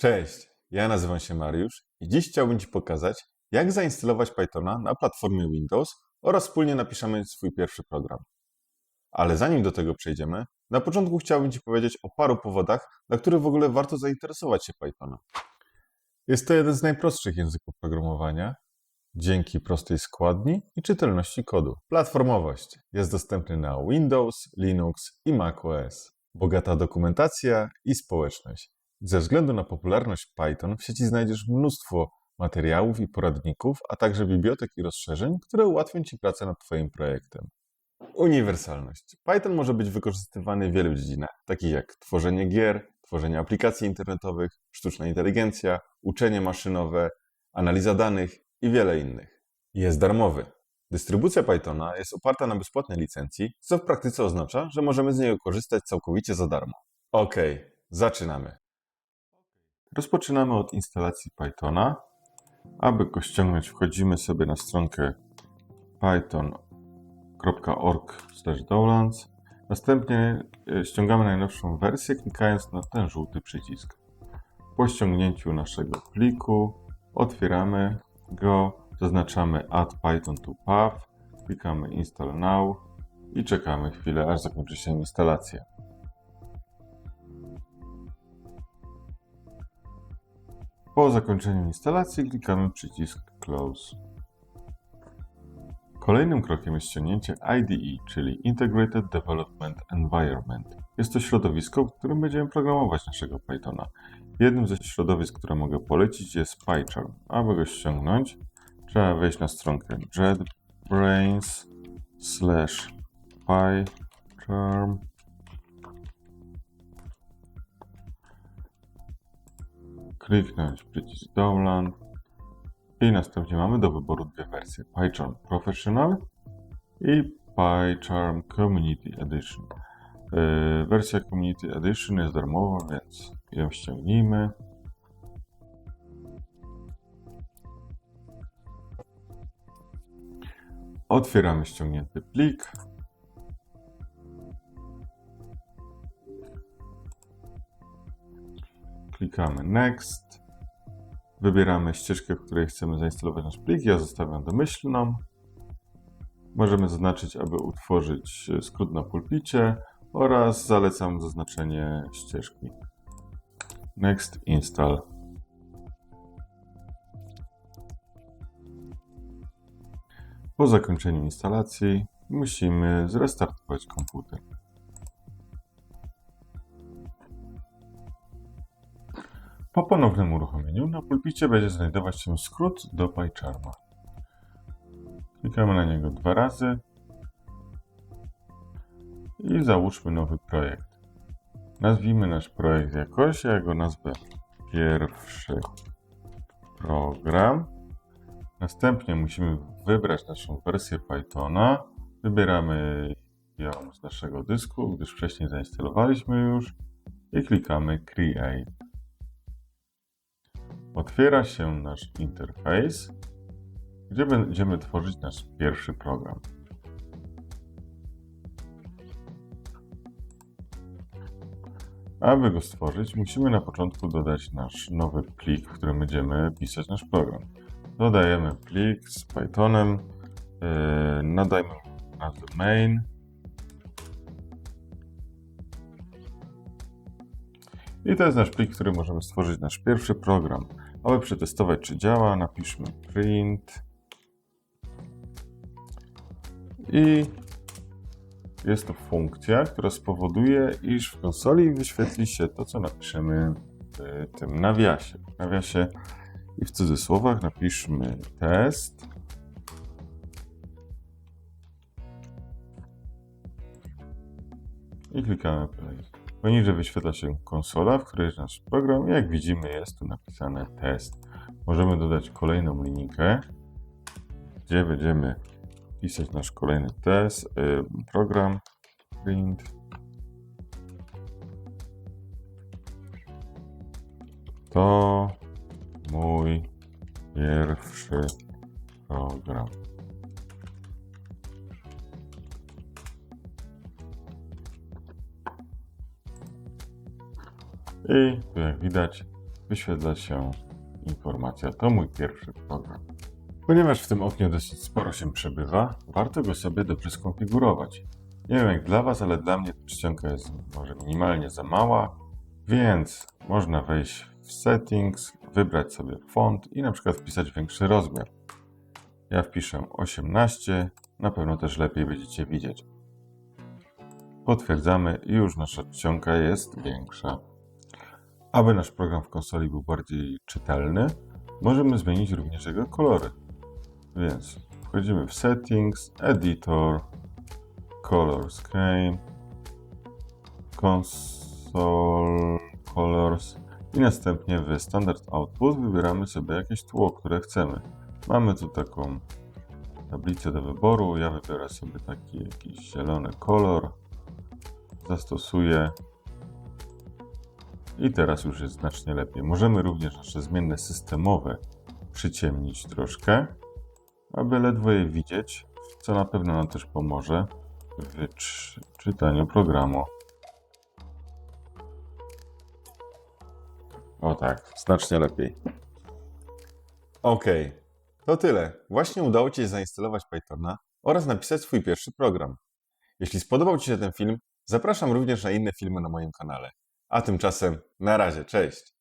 Cześć, ja nazywam się Mariusz i dziś chciałbym Ci pokazać, jak zainstalować Pythona na platformie Windows oraz wspólnie napiszemy swój pierwszy program. Ale zanim do tego przejdziemy, na początku chciałbym Ci powiedzieć o paru powodach, dla których w ogóle warto zainteresować się Pythona. Jest to jeden z najprostszych języków programowania, dzięki prostej składni i czytelności kodu. Platformowość jest dostępny na Windows, Linux i macOS. Bogata dokumentacja i społeczność. Ze względu na popularność Python w sieci znajdziesz mnóstwo materiałów i poradników, a także bibliotek i rozszerzeń, które ułatwią Ci pracę nad Twoim projektem. Uniwersalność. Python może być wykorzystywany w wielu dziedzinach, takich jak tworzenie gier, tworzenie aplikacji internetowych, sztuczna inteligencja, uczenie maszynowe, analiza danych i wiele innych. Jest darmowy. Dystrybucja Pythona jest oparta na bezpłatnej licencji, co w praktyce oznacza, że możemy z niej korzystać całkowicie za darmo. Ok, zaczynamy. Rozpoczynamy od instalacji Pythona. Aby go ściągnąć, wchodzimy sobie na stronkę python.org/downloads. Następnie e, ściągamy najnowszą wersję, klikając na ten żółty przycisk. Po ściągnięciu naszego pliku otwieramy go, zaznaczamy Add Python to Path, klikamy Install Now i czekamy chwilę, aż zakończy się instalacja. Po zakończeniu instalacji klikamy przycisk Close. Kolejnym krokiem jest ściągnięcie IDE, czyli Integrated Development Environment. Jest to środowisko, w którym będziemy programować naszego Pythona. Jednym ze środowisk, które mogę polecić jest PyCharm. Aby go ściągnąć, trzeba wejść na stronkę JetBrains slash PyCharm kliknąć przycisk Download i następnie mamy do wyboru dwie wersje PyCharm Professional i PyCharm Community Edition. Yy, wersja Community Edition jest darmowa, więc ją ściągnijmy. Otwieramy ściągnięty plik. Klikamy Next. Wybieramy ścieżkę, w której chcemy zainstalować nasz plik. Ja zostawiam domyślną. Możemy zaznaczyć, aby utworzyć skrót na pulpicie oraz zalecam zaznaczenie ścieżki. Next install. Po zakończeniu instalacji musimy zrestartować komputer. Po ponownym uruchomieniu na pulpicie będzie znajdować się skrót do PyCharma. Klikamy na niego dwa razy i załóżmy nowy projekt. Nazwijmy nasz projekt jakoś, ja go nazwę pierwszy program. Następnie musimy wybrać naszą wersję Pythona. Wybieramy ją z naszego dysku, gdyż wcześniej zainstalowaliśmy już i klikamy Create. Otwiera się nasz interfejs, gdzie będziemy tworzyć nasz pierwszy program. Aby go stworzyć, musimy na początku dodać nasz nowy plik, w którym będziemy pisać nasz program. Dodajemy plik z Pythonem, yy, nadajmy nazwę main. I to jest nasz plik, który możemy stworzyć nasz pierwszy program. Aby przetestować, czy działa, napiszmy print i jest to funkcja, która spowoduje, iż w konsoli wyświetli się to, co napiszemy w tym nawiasie. W nawiasie i w cudzysłowach napiszmy test. I klikamy play. Poniżej wyświetla się konsola, w której jest nasz program. Jak widzimy, jest tu napisane test. Możemy dodać kolejną linijkę, gdzie będziemy pisać nasz kolejny test, y, program print. To mój pierwszy I tu jak widać wyświetla się informacja. To mój pierwszy program. Ponieważ w tym oknie dosyć sporo się przebywa, warto go sobie dobrze skonfigurować. Nie wiem jak dla Was, ale dla mnie czcionka jest może minimalnie za mała, więc można wejść w settings, wybrać sobie font i na przykład wpisać większy rozmiar. Ja wpiszę 18, na pewno też lepiej będziecie widzieć. Potwierdzamy i już nasza czcionka jest większa. Aby nasz program w konsoli był bardziej czytelny, możemy zmienić również jego kolory. Więc wchodzimy w Settings, Editor, Color Scheme, Console Colors i następnie w Standard Output wybieramy sobie jakieś tło, które chcemy. Mamy tu taką tablicę do wyboru. Ja wybiorę sobie taki jakiś zielony kolor. Zastosuję. I teraz już jest znacznie lepiej. Możemy również nasze zmienne systemowe przyciemnić troszkę, aby ledwo je widzieć, co na pewno nam też pomoże w czy- czytaniu programu. O tak, znacznie lepiej. Okej, to tyle. Właśnie udało Ci się zainstalować Pythona oraz napisać swój pierwszy program. Jeśli spodobał Ci się ten film, zapraszam również na inne filmy na moim kanale. A tymczasem na razie, cześć!